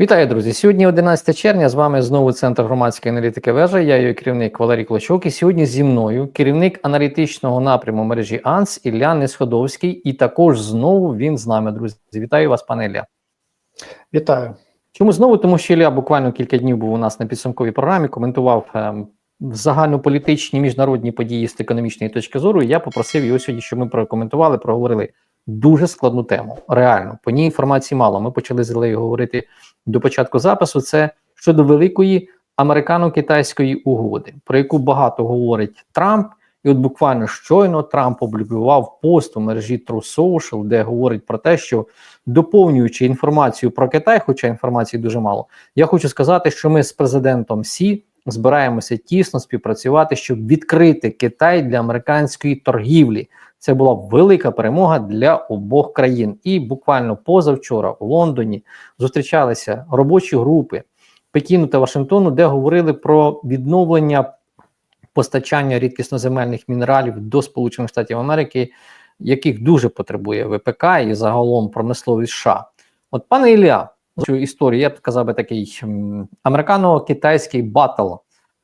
Вітаю, друзі! Сьогодні 11 червня. З вами знову центр громадської аналітики вежа. Я її керівник Валерій Клочок. І сьогодні зі мною керівник аналітичного напряму мережі АНС Ілля Несходовський. І також знову він з нами, друзі. Вітаю вас, пане Ілля. Вітаю. Чому знову? Тому що Ілля буквально кілька днів був у нас на підсумковій програмі, коментував е, загальнополітичні міжнародні події з економічної точки зору. І я попросив його сьогодні, щоб ми прокоментували, проговорили дуже складну тему. Реально, по ній інформації мало. Ми почали з Ілею говорити до початку запису. Це щодо великої американо-китайської угоди, про яку багато говорить Трамп. І от буквально щойно Трамп опублікував пост у мережі True Social, де говорить про те, що доповнюючи інформацію про Китай, хоча інформації дуже мало, я хочу сказати, що ми з президентом Сі збираємося тісно співпрацювати, щоб відкрити Китай для американської торгівлі. Це була велика перемога для обох країн. І буквально позавчора у Лондоні зустрічалися робочі групи Пекіну та Вашингтону, де говорили про відновлення постачання рідкісноземельних мінералів до Сполучених Штатів Америки, яких дуже потребує ВПК і загалом промисловість США. От, пане Ілля, цю історію я б казав би такий американо-китайський батл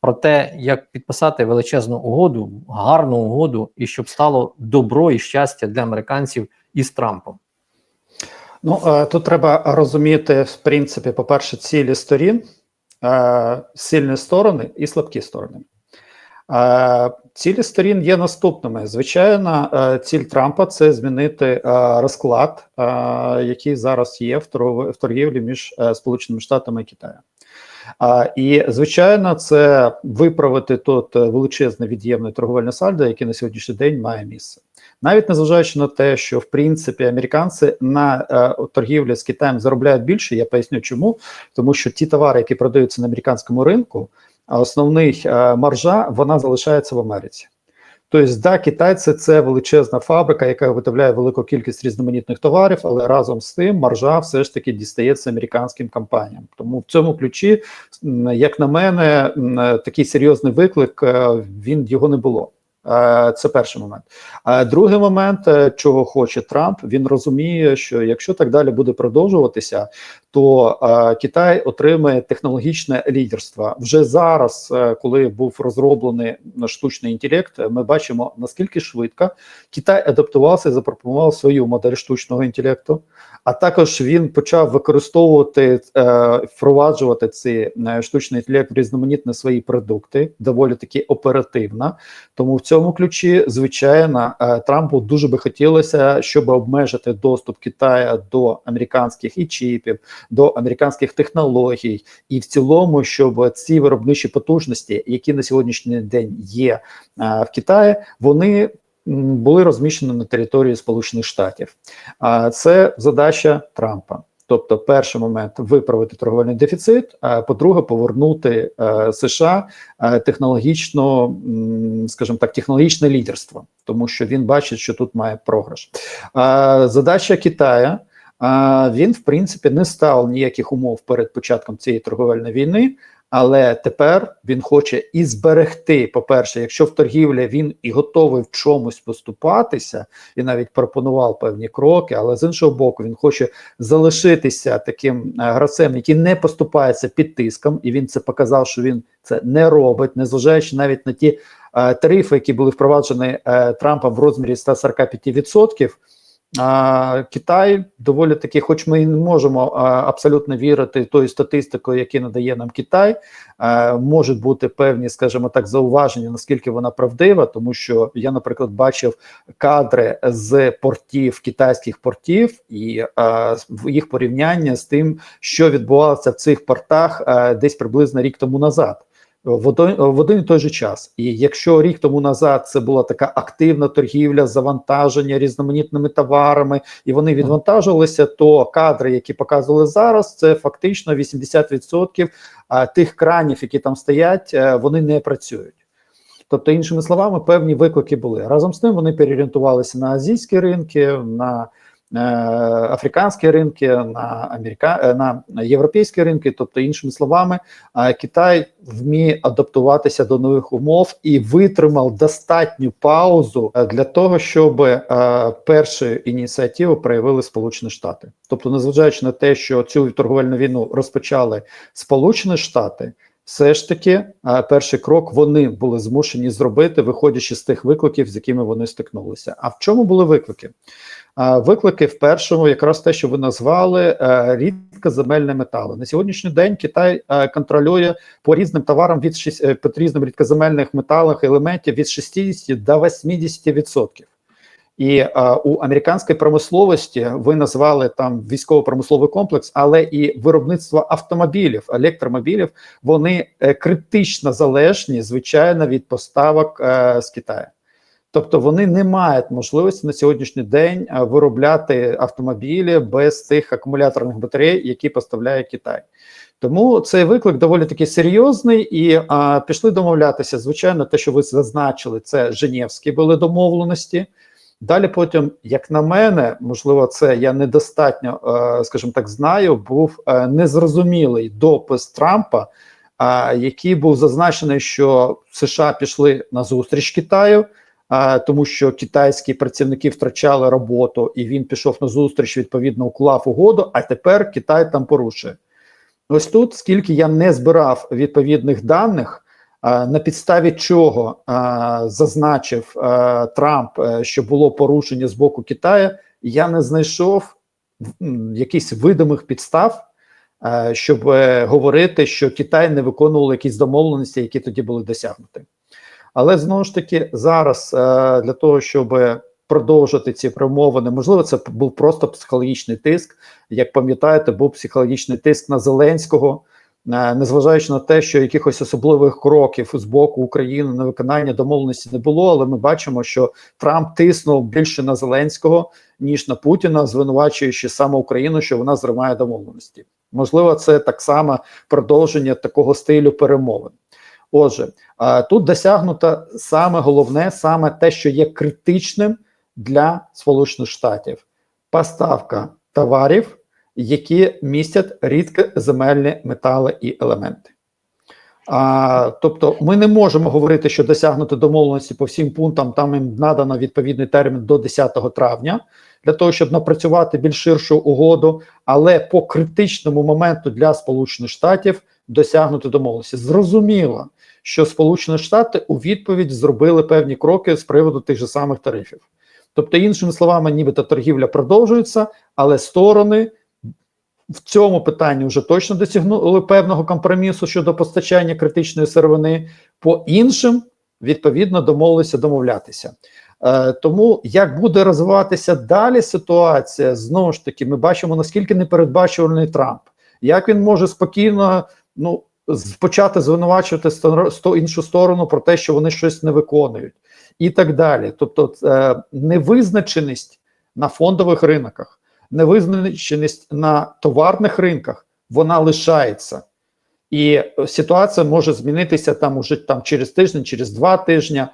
про те, як підписати величезну угоду, гарну угоду, і щоб стало добро і щастя для американців із Трампом. Ну е, тут треба розуміти, в принципі, по-перше, цілі сторін, е, сильні сторони і слабкі сторони. Е, цілі сторін є наступними. Звичайно, ціль Трампа це змінити розклад, який зараз є в торгівлі між Сполученими Штатами і Китаєм. А, І звичайно, це виправити тут величезне від'ємне торговельне сальдо, яке на сьогоднішній день має місце, навіть незважаючи на те, що в принципі американці на е, торгівлі з Китаєм заробляють більше. Я поясню, чому тому, що ті товари, які продаються на американському ринку, основний е, маржа вона залишається в Америці. Тобто, да, китайці це величезна фабрика, яка виготовляє велику кількість різноманітних товарів, але разом з тим маржа все ж таки дістається американським компаніям. Тому в цьому ключі, як на мене, такий серйозний виклик е, він його не було. Е, це перший момент. А другий момент, е, чого хоче Трамп, він розуміє, що якщо так далі буде продовжуватися, то Китай отримає технологічне лідерство вже зараз, коли був розроблений штучний інтелект, ми бачимо наскільки швидко Китай адаптувався і запропонував свою модель штучного інтелекту. А також він почав використовувати е, впроваджувати ці е, штучний інтелект різноманітні свої продукти доволі таки оперативно. Тому в цьому ключі, звичайно, е, Трампу дуже би хотілося, щоб обмежити доступ Китаю до американських і чіпів, до американських технологій, і в цілому, щоб ці виробничі потужності, які на сьогоднішній день є в Китаї, вони були розміщені на території Сполучених Штатів. А це задача Трампа. Тобто, перший момент виправити торговельний дефіцит, а по-друге, повернути е, США е, технологічно, скажімо так, технологічне лідерство, тому що він бачить, що тут має програш. А задача Китаю. Він, в принципі, не став ніяких умов перед початком цієї торговельної війни, але тепер він хоче і зберегти. По-перше, якщо в торгівлі він і готовий в чомусь поступатися, і навіть пропонував певні кроки, але з іншого боку, він хоче залишитися таким е, гравцем, який не поступається під тиском, і він це показав, що він це не робить, незважаючи навіть на ті е, тарифи, які були впроваджені е, Трампом в розмірі 145%, а, Китай доволі таки, хоч ми не можемо абсолютно вірити тою статистикою, яку надає нам Китай, можуть бути певні, скажімо так, зауваження, наскільки вона правдива, тому що я, наприклад, бачив кадри з портів китайських портів і їх порівняння з тим, що відбувалося в цих портах десь приблизно рік тому назад в один, в один і той же час. І якщо рік тому назад це була така активна торгівля, завантаження різноманітними товарами, і вони відвантажувалися, то кадри, які показували зараз, це фактично 80% тих кранів, які там стоять, е, вони не працюють. Тобто, іншими словами, певні виклики були разом з тим. Вони переорієнтувалися на азійські ринки, на африканські ринки, на Америка, е, на європейські ринки. Тобто, іншими словами, е, Китай вміє адаптуватися до нових умов і витримав достатню паузу е, для того, щоб е, перші ініціативи проявили Сполучені Штати. Тобто, незважаючи на те, що цю торговельну війну розпочали Сполучені Штати. Все ж таки, перший крок вони були змушені зробити, виходячи з тих викликів, з якими вони стикнулися. А в чому були виклики? А, Виклики в першому, якраз те, що ви назвали е, рідкоземельні метали. На сьогоднішній день Китай е, контролює по різним товарам від шість- е, по різним рідкоземельних металах елементів від 60 до 80%. І е, у американській промисловості ви назвали там військово-промисловий комплекс, але і виробництво автомобілів, електромобілів, вони критично залежні, звичайно, від поставок е, з Китаю. Тобто вони не мають можливості на сьогоднішній день е, виробляти автомобілі без тих акумуляторних батарей, які поставляє Китай. Тому цей виклик доволі таки серйозний, і а, пішли домовлятися. Звичайно, те, що ви зазначили, це Женевські були домовленості. Далі, потім, як на мене, можливо, це я недостатньо, е, скажімо так, знаю. Був е, незрозумілий допис Трампа, який був зазначений, що США пішли на зустріч Китаю, тому що китайські працівники втрачали роботу, і він пішов на зустріч, відповідно, уклав угоду. А тепер Китай там порушує. Ось тут, скільки я не збирав відповідних даних. На підставі чого зазначив Трамп, е, що було порушення з боку Китаю, я не знайшов якихось видимих підстав, щоб е, говорити, що Китай не виконував якісь домовленості, які тоді були досягнуті. Але знову ж таки, зараз е, для того, щоб продовжити ці перемовини, можливо, це був просто психологічний тиск. Як пам'ятаєте, був психологічний тиск на Зеленського. Е, Незважаючи на те, що якихось особливих кроків з боку України на виконання домовленості не було, але ми бачимо, що Трамп тиснув більше на Зеленського ніж на Путіна, звинувачуючи саме Україну, що вона зриває домовленості. Можливо, це так само продовження такого стилю перемовин. Отже, тут досягнуто саме головне, саме те, що є критичним для Сполучених Штатів: поставка товарів які містять рідкоземельні метали і елементи. А, Тобто, ми не можемо говорити, що досягнути домовленості по всім пунктам, там їм надано відповідний термін до 10 травня для того, щоб напрацювати більш ширшу угоду, але по критичному моменту для Сполучених Штатів досягнути домовленості. Зрозуміло, що Сполучені Штати у відповідь зробили певні кроки з приводу тих же самих тарифів. Тобто, іншими словами, нібито торгівля продовжується, але сторони в цьому питанні вже точно досягнули певного компромісу щодо постачання критичної сировини. По іншим відповідно домовилися домовлятися. Е, тому як буде розвиватися далі ситуація, знову ж таки, ми бачимо наскільки непередбачуваний Трамп, як він може спокійно ну почати звинувачувати іншу сторону про те, що вони щось не виконують, і так далі. Тобто, е, невизначеність на фондових ринках невизначеність на товарних ринках вона лишається. І ситуація може змінитися там уже там через тиждень, через два тижні,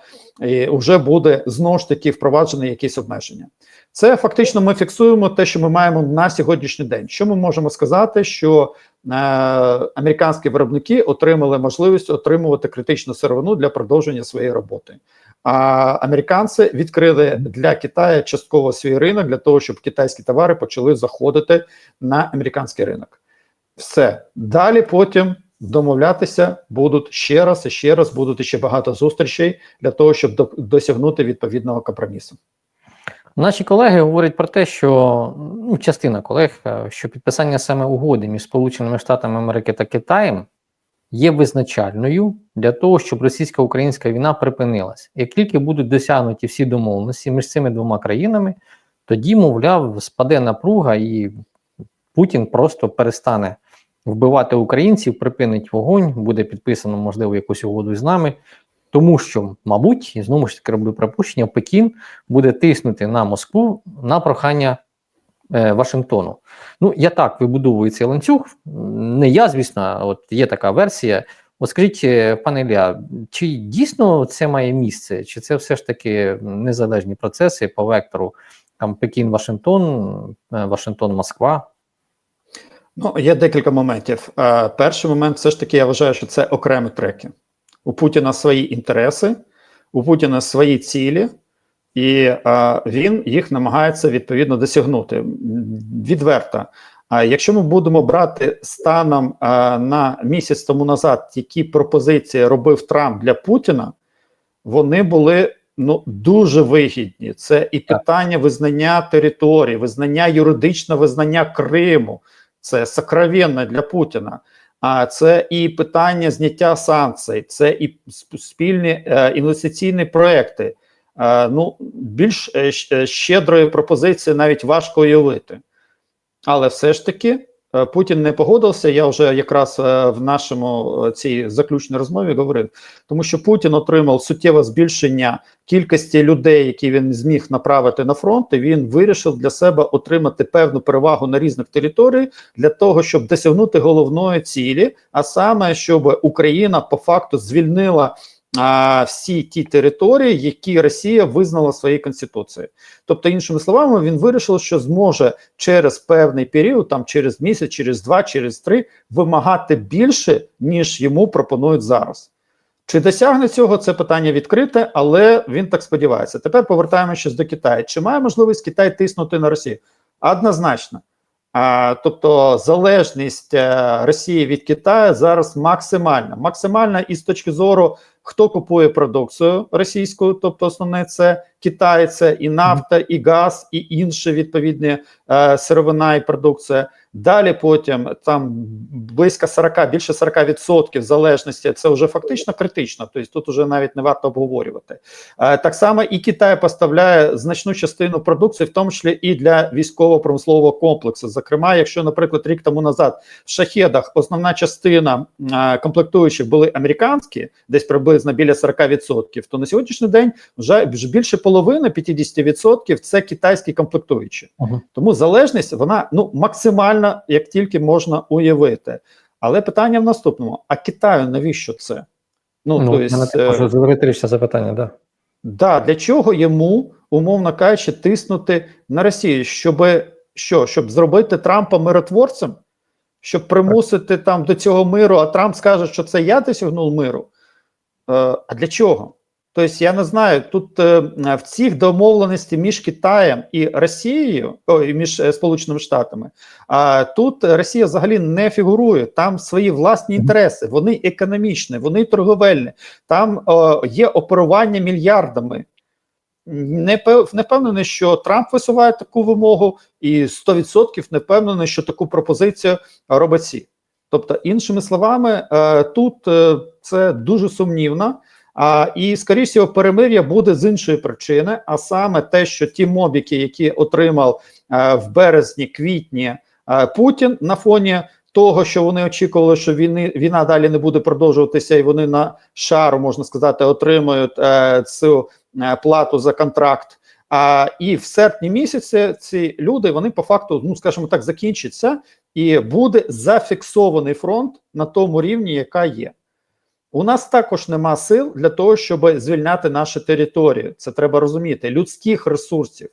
і вже буде знову ж таки впроваджені якісь обмеження. Це фактично ми фіксуємо те, що ми маємо на сьогоднішній день. Що ми можемо сказати, що американські виробники отримали можливість отримувати критичну сировину для продовження своєї роботи. А американці відкрили для Китаю частково свій ринок для того, щоб китайські товари почали заходити на американський ринок. Все далі потім домовлятися будуть ще раз і ще раз, будуть ще багато зустрічей для того, щоб досягнути відповідного компромісу. Наші колеги говорять про те, що ну, частина колег, е, що підписання саме угоди між Сполученими Штатами Америки та Китаєм є визначальною для того, щоб російсько-українська війна припинилась. Як тільки будуть досягнуті всі домовленості між цими двома країнами, тоді, мовляв, спаде напруга, і Путін просто перестане вбивати українців, припинить вогонь, буде підписано, можливо, якусь угоду з нами. Тому що, мабуть, і знову ж таки роблю припущення, Пекін буде тиснути на Москву на прохання е, Вашингтону. Ну, я так вибудовую цей ланцюг. Не я, звісно, от є така версія. От скажіть, е, пане Ілля, чи дійсно це має місце, чи це все ж таки незалежні процеси по вектору там Пекін, Вашингтон, е, Вашингтон, Москва. Ну, є декілька моментів. Е, перший момент, все ж таки, я вважаю, що це окремі треки. У Путіна свої інтереси, у Путіна свої цілі, і е, він їх намагається відповідно досягнути. Відверто. А якщо ми будемо брати станом е, на місяць тому назад, які пропозиції робив Трамп для Путіна, вони були ну дуже вигідні. Це і питання визнання території, визнання юридичне визнання Криму. Це сокровенно для Путіна. А це і питання зняття санкцій, це і спільні е, інвестиційні проекти. Е, ну, більш е, щедрої пропозиції навіть важко уявити. Але все ж таки Путін не погодився. Я вже якраз е, в нашому е, цій заключній розмові говорив, тому що Путін отримав суттєве збільшення кількості людей, які він зміг направити на фронт, і він вирішив для себе отримати певну перевагу на різних територіях для того, щоб досягнути головної цілі, а саме щоб Україна по факту звільнила. Всі ті території, які Росія визнала своєю конституцією, тобто, іншими словами, він вирішив, що зможе через певний період, там через місяць, через два, через три, вимагати більше, ніж йому пропонують зараз. Чи досягне цього це питання відкрите, але він так сподівається. Тепер повертаємося до Китаю. Чи має можливість Китай тиснути на Росію? Однозначно. А, тобто залежність е, Росії від Китаю зараз максимальна. Максимальна і з точки зору, хто купує продукцію російську, тобто основне це Китай, це і нафта, і газ, і інші відповідні е, сировина і продукція. Далі потім там близько 40, більше 40% залежності. Це вже фактично критично. Тобто тут вже навіть не варто обговорювати. Е, так само і Китай поставляє значну частину продукції, в тому числі і для військово-промислового комплексу. Зокрема, якщо, наприклад, рік тому назад в шахедах основна частина е, комплектуючих були американські, десь приблизно біля 40%, то на сьогоднішній день вже більше половини 50% це китайські комплектуючі. Тому залежність вона ну максимальна, як тільки можна уявити. Але питання в наступному: а Китаю навіщо це? Ну, то есть, е, риторичне запитання, да. Да, для чого йому, умовно кажучи, тиснути на Росію? Щоб що? Щоб зробити Трампа миротворцем, щоб примусити там до цього миру, а Трамп скаже, що це я досягнув миру. Е, а для чого? Тобто, я не знаю, тут е, в цих домовленості між Китаєм і Росією, ой, між е, Сполученими Штатами, а тут Росія взагалі не фігурує. Там свої власні інтереси, вони економічні, вони торговельні. Там є оперування мільярдами. Не не впевнений, що Трамп висуває таку вимогу, і 100% не впевнений, що таку пропозицію робить Сі. Тобто, іншими словами, е, тут це дуже сумнівно. А, і, скоріше всього, перемир'я буде з іншої причини, а саме те, що ті мобіки, які отримав е, в березні, квітні е, Путін на фоні того, що вони очікували, що війни, війна далі не буде продовжуватися, і вони на шару, можна сказати, отримують е, цю е, плату за контракт. А і в серпні місяці ці люди вони по факту, ну скажімо так, закінчаться, і буде зафіксований фронт на тому рівні, яка є. У нас також нема сил для того, щоб звільняти наші території. Це треба розуміти, людських ресурсів.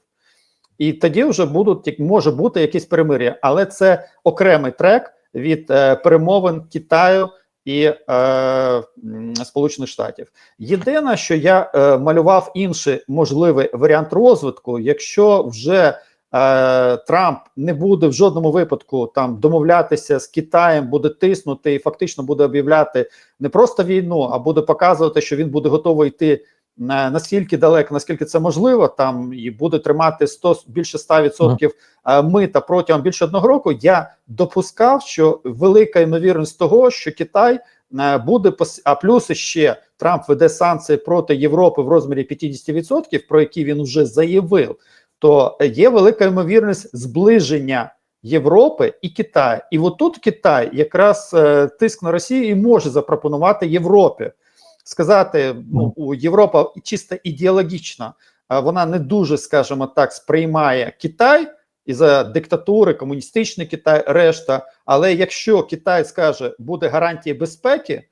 І тоді вже будуть може бути якісь перемир'я, але це окремий трек від е, перемовин Китаю і е, Сполучених Штатів. Єдине, що я е, малював інший можливий варіант розвитку, якщо вже Трамп не буде в жодному випадку там домовлятися з Китаєм, буде тиснути і фактично буде об'являти не просто війну, а буде показувати, що він буде готовий йти на наскільки далеко, наскільки це можливо, там і буде тримати 100, більше 100% е, мита протягом більше одного року. Я допускав, що велика ймовірність того, що Китай е, буде пос- а плюс ще Трамп веде санкції проти Європи в розмірі 50%, про які він вже заявив. То є велика ймовірність зближення Європи і Китаю. І отут Китай якраз е, тиск на Росію і може запропонувати Європі сказати, ну Європа чисто ідеологічно, вона не дуже, скажімо так, сприймає Китай і за диктатури, комуністичний Китай, решта. Але якщо Китай скаже, буде гарантії безпеки,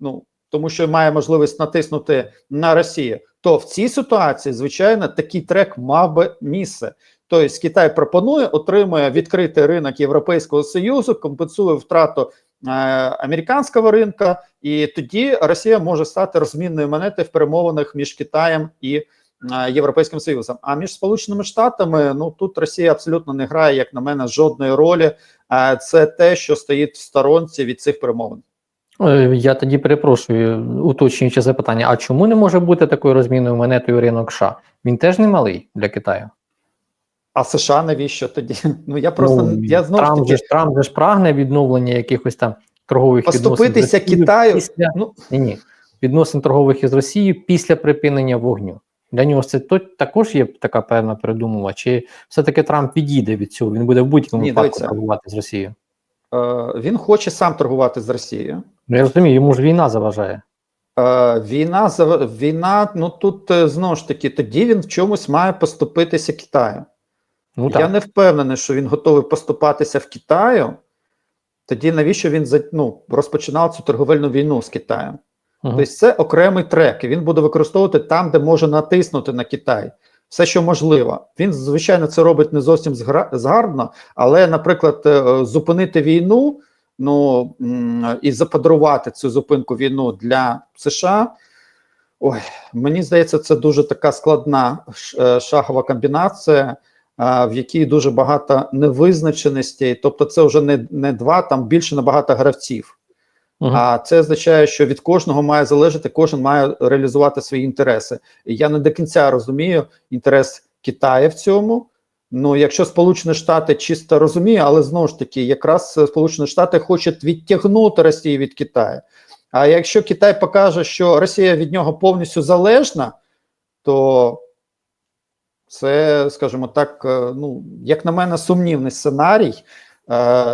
ну тому що має можливість натиснути на Росію, то в цій ситуації, звичайно, такий трек мав би місце. Тобто Китай пропонує, отримує відкритий ринок Європейського Союзу, компенсує втрату е, американського ринка, і тоді Росія може стати розмінною монетою в перемовинах між Китаєм і е, Європейським Союзом. А між Сполученими Штатами ну тут Росія абсолютно не грає, як на мене, жодної ролі. Е, це те, що стоїть в сторонці від цих перемовин. Е, Я тоді перепрошую, уточнюючи запитання: а чому не може бути такою розмінною монетою ринок США? Він теж не малий для Китаю. А США навіщо тоді? Ну я просто ну, я знову ж Трамп, таки Трамп же ж прагне відновлення якихось там торгових поступитися відносин Китаю. Після, Ну ні, ні, відносин торгових із Росією після припинення вогню. Для нього це то, також є така певна передумова. Чи все-таки Трамп відійде від цього? Він буде в будь-якому випадку дивіться. торгувати з Росією. е, він хоче сам торгувати з Росією. Ну, я розумію, йому ж війна заважає. Е, війна війна. Ну тут е, знову ж таки, тоді він в чомусь має поступитися Китаю. Ну так. Я не впевнений, що він готовий поступатися в Китаю. Тоді навіщо він ну, розпочинав цю торговельну війну з Китаєм? Мгм. Тобто це окремий трек, і він буде використовувати там, де може натиснути на Китай. Все, що можливо. Він, звичайно, це робить не зовсім згарно, але, наприклад, е, зупинити війну ну, і заподарувати цю зупинку війну для США. Ой, мені здається, це дуже така складна е, шахова комбінація, в якій дуже багато невизначеностей. Тобто, це вже не, не два, там більше набагато гравців. Мгм. А це означає, що від кожного має залежати, кожен має реалізувати свої інтереси. І я не до кінця розумію інтерес Китаю в цьому. Ну, якщо Сполучені Штати чисто розуміє, але знову ж таки, якраз Сполучені Штати хочуть відтягнути Росію від Китаю. А якщо Китай покаже, що Росія від нього повністю залежна, то це, скажімо так, е, ну, як на мене, сумнівний сценарій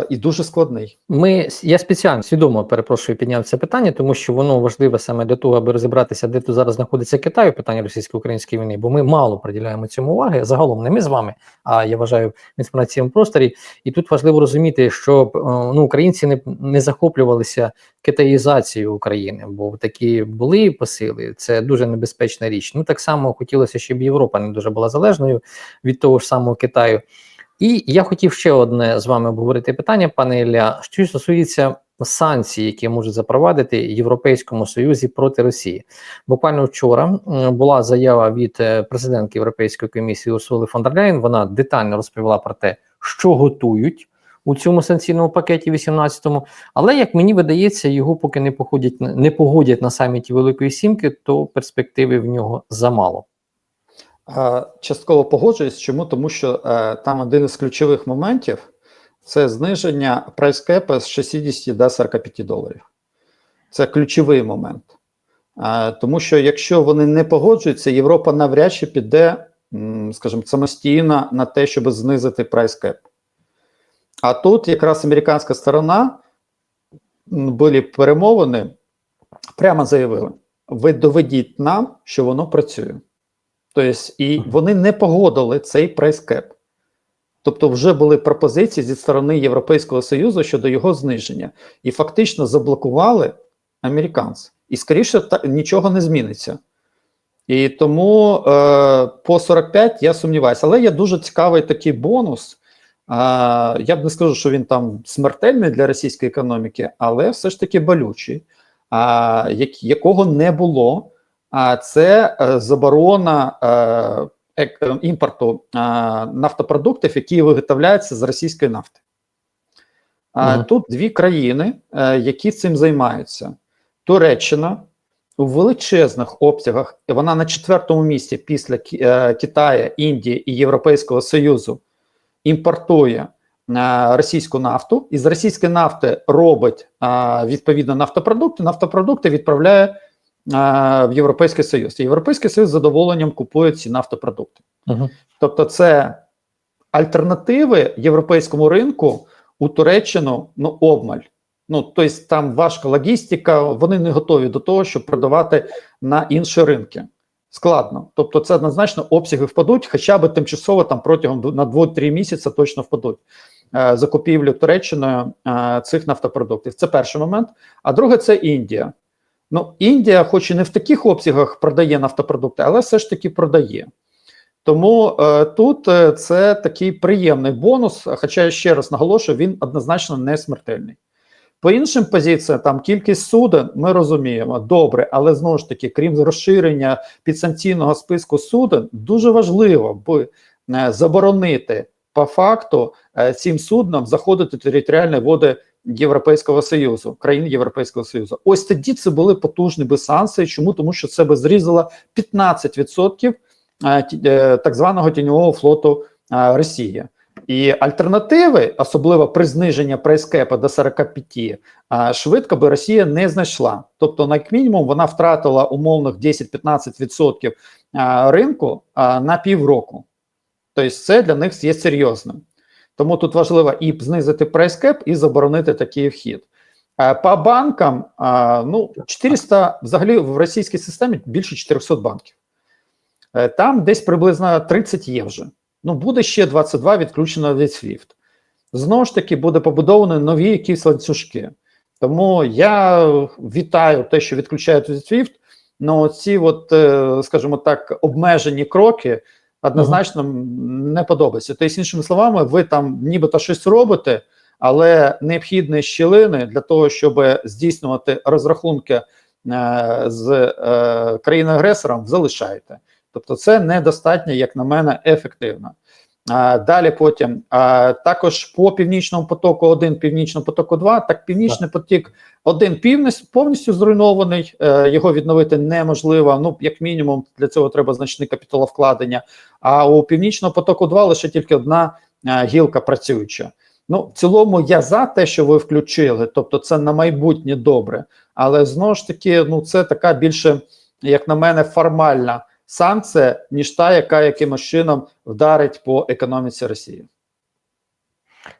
і дуже складний. Ми я спеціально свідомо перепрошую підняв це питання, тому що воно важливе саме для того, аби розібратися, де тут зараз знаходиться Китай у питанні російсько-української війни, бо ми мало приділяємо цьому уваги. Загалом не ми з вами, а я вважаю в інформаційному просторі. І тут важливо розуміти, що е, ну українці не, не захоплювалися китаїзацією України, бо такі були посили. Це дуже небезпечна річ. Ну так само хотілося, щоб Європа не дуже була залежною від того ж самого Китаю. І я хотів ще одне з вами обговорити питання, пане Ілля, що стосується санкцій, які можуть запровадити Європейському Союзі проти Росії. Буквально вчора була заява від е, президентки Європейської комісії Урсули фон дер Ляєн. Вона детально розповіла про те, що готують у цьому санкційному пакеті 18-му. Але як мені видається, його поки не походять не погодять на саміті Великої Сімки, то перспективи в нього замало. Частково погоджуюсь. Чому? Тому що е, там один із ключових моментів це зниження прайскепа з 60 до 45 доларів. Це ключовий момент. Е, тому що якщо вони не погоджуються, Європа навряд чи піде, скажімо, самостійно на те, щоб знизити прайскеп. А тут якраз американська сторона були перемовини, прямо заявили: ви доведіть нам, що воно працює. Тобто, і вони не погодили цей прайскеп. Тобто, вже були пропозиції зі сторони Європейського Союзу щодо його зниження, і фактично заблокували американці. І скоріше та, нічого не зміниться. І тому е, по 45 я сумніваюся. Але є дуже цікавий такий бонус. Е, я б не скажу, що він там смертельний для російської економіки, але все ж таки болючий, е, як, якого не було. А це е, заборона е, е, імпорту нафтопродуктів, які виготовляються з російської нафти. Тут дві країни, які цим займаються: Туреччина у величезних обсягах, і вона на четвертому місці після Китаю, Індії і Європейського Союзу імпортує російську нафту, і з російської нафти робить відповідно нафтопродукти. Нафтопродукти відправляє в Європейський Союз. І Європейський Союз з задоволенням купує ці нафтопродукти. Угу. Тобто, це альтернативи європейському ринку у Туреччину ну, обмаль. Ну, тобто там важка логістика, вони не готові до того, щоб продавати на інші ринки. Складно. Тобто, це однозначно обсяги впадуть, хоча б тимчасово там протягом на 2-3 місяці точно впадуть. Е, закупівлю Туреччиною е, цих нафтопродуктів. Це перший момент. А друге, це Індія. Ну, Індія, хоч і не в таких обсягах продає нафтопродукти, але все ж таки продає. Тому е, тут е, це такий приємний бонус. Хоча я ще раз наголошую, він однозначно не смертельний. По іншим позиціям, там кількість суден, ми розуміємо, добре, але знову ж таки, крім розширення підсанкційного списку суден, дуже важливо би е, заборонити по факту е, цим суднам заходити в територіальні води Європейського Союзу, країн Європейського Союзу. Ось тоді це були потужні би санкції. Чому? Тому що це би зрізало 15% е, е, так званого тіньового флоту е, Росії. І альтернативи, особливо при зниженні прайскепа до 45, а, швидко би Росія не знайшла. Тобто, як мінімум, вона втратила умовних 10-15% ринку на півроку. Тобто, це для них є серйозним. Тому тут важливо і знизити прайскеп, і заборонити такий вхід. По банкам, ну, 400, взагалі в російській системі більше 400 банків. Е, Там десь приблизно 30 є вже. Ну, буде ще 22 відключено від SWIFT. Знову ж таки, буде побудовані нові якісь ланцюжки. Тому я вітаю те, що відключають від SWIFT, але ці, от, е, скажімо так, обмежені кроки однозначно не подобається. Тобто, іншими словами, ви там нібито щось робите, але необхідні щілини для того, щоб здійснювати розрахунки е, з е, країною-агресором, залишаєте. Тобто, це недостатньо, як на мене, ефективно. Далі потім також по північному потоку 1, північному потоку 2, так північний потік 1 півністю повністю зруйнований, е, його відновити неможливо. Ну, як мінімум, для цього треба значне капіталовкладення. А у північному потоку 2 лише тільки одна е, гілка працююча. Ну, в цілому, я за те, що ви включили, тобто це на майбутнє добре. Але знову ж таки, ну це така більше, як на мене, формальна санкція, ніж та, яка якимось чином вдарить по економіці Росії.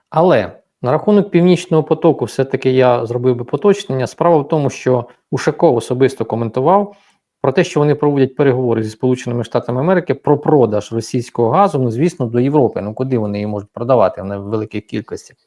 Але на рахунок північного потоку, все-таки я зробив би поточнення. Справа в тому, що Ушаков особисто коментував про те, що вони проводять переговори зі Сполученими Штатами Америки про продаж російського газу, ну звісно, до Європи. Ну куди вони її можуть продавати в великих кількостях?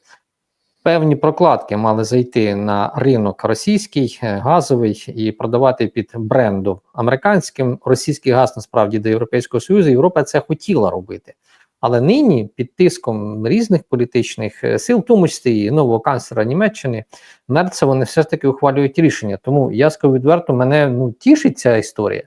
Певні прокладки мали зайти на ринок російський, е, газовий і продавати під брендом американським. Російський газ насправді до Європейського Союзу. Європа це хотіла робити. Але нині під тиском різних політичних е, сил, в тому числі і нового канцлера Німеччини, Мерца, вони все ж таки ухвалюють рішення. Тому я скажу відверто, мене ну тішить ця історія.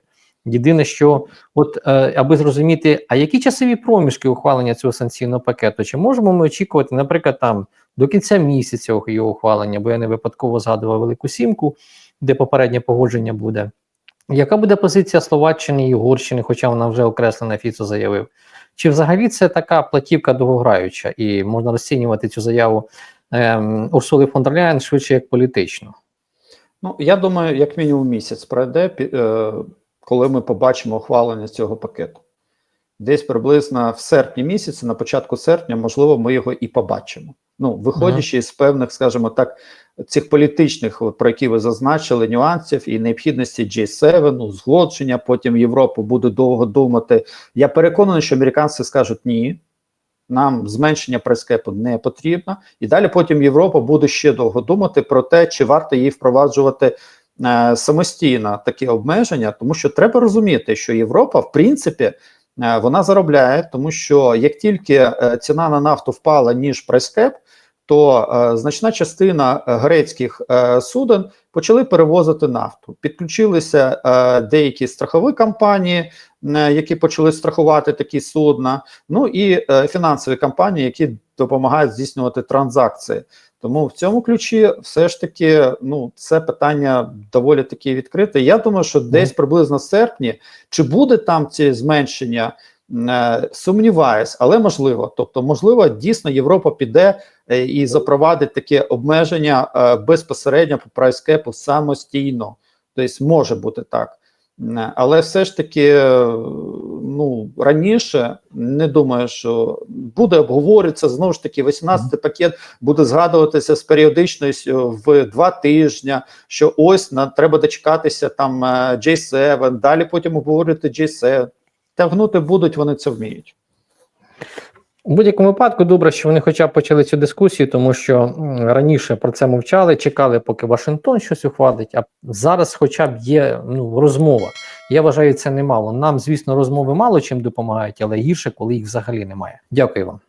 Єдине, що от е, аби зрозуміти, а які часові проміжки ухвалення цього санкційного пакету, чи можемо ми очікувати, наприклад, там до кінця місяця його ухвалення, бо я не випадково згадував Велику Сімку, де попереднє погодження буде. Яка буде позиція Словаччини і Угорщини, хоча вона вже окреслена, Фіцо заявив? Чи взагалі це така платівка довгограюча, і можна розцінювати цю заяву ем, Урсули фон дер швидше як політично? Ну, я думаю, як мінімум місяць пройде, е, коли ми побачимо ухвалення цього пакету. Десь приблизно в серпні місяці, на початку серпня, можливо, ми його і побачимо. Ну, виходячи з певних, скажімо так, цих політичних, про які ви зазначили, нюансів і необхідності G7, узгодження, потім Європа буде довго думати. Я переконаний, що американці скажуть ні. Нам зменшення прескепу не потрібно, і далі потім Європа буде ще довго думати про те, чи варто їй впроваджувати самостійно такі обмеження, тому що треба розуміти, що Європа, в принципі, е, вона заробляє, тому що як тільки е, ціна на нафту впала ніж прескеп, то е, значна частина е, грецьких е, суден почали перевозити нафту. Підключилися е, деякі страхові компанії, е, які почали страхувати такі судна. Ну і е, фінансові компанії, які допомагають здійснювати транзакції. Тому в цьому ключі все ж таки ну це питання доволі таки відкрите. Я думаю, що десь приблизно в серпні чи буде там ці зменшення. е, Сумніваюсь, але можливо. Тобто, можливо, дійсно Європа піде е, і запровадить таке обмеження е, безпосередньо по прайскепу самостійно. Тобто, може бути так. Е, Але все ж таки, е, ну раніше не думаю, що буде обговорюватися знову ж таки. 18-й пакет буде згадуватися з періодичністю в два тижні. Що ось на треба дочекатися там е, J7, далі потім обговорювати J7. Тягнути будуть, вони це вміють. У будь-якому випадку добре, що вони хоча б почали цю дискусію, тому що раніше про це мовчали, чекали, поки Вашингтон щось ухвалить. А зараз, хоча б є ну, розмова. Я вважаю, це немало. Нам, звісно, розмови мало чим допомагають, але гірше, коли їх взагалі немає. Дякую вам.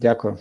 Дякую.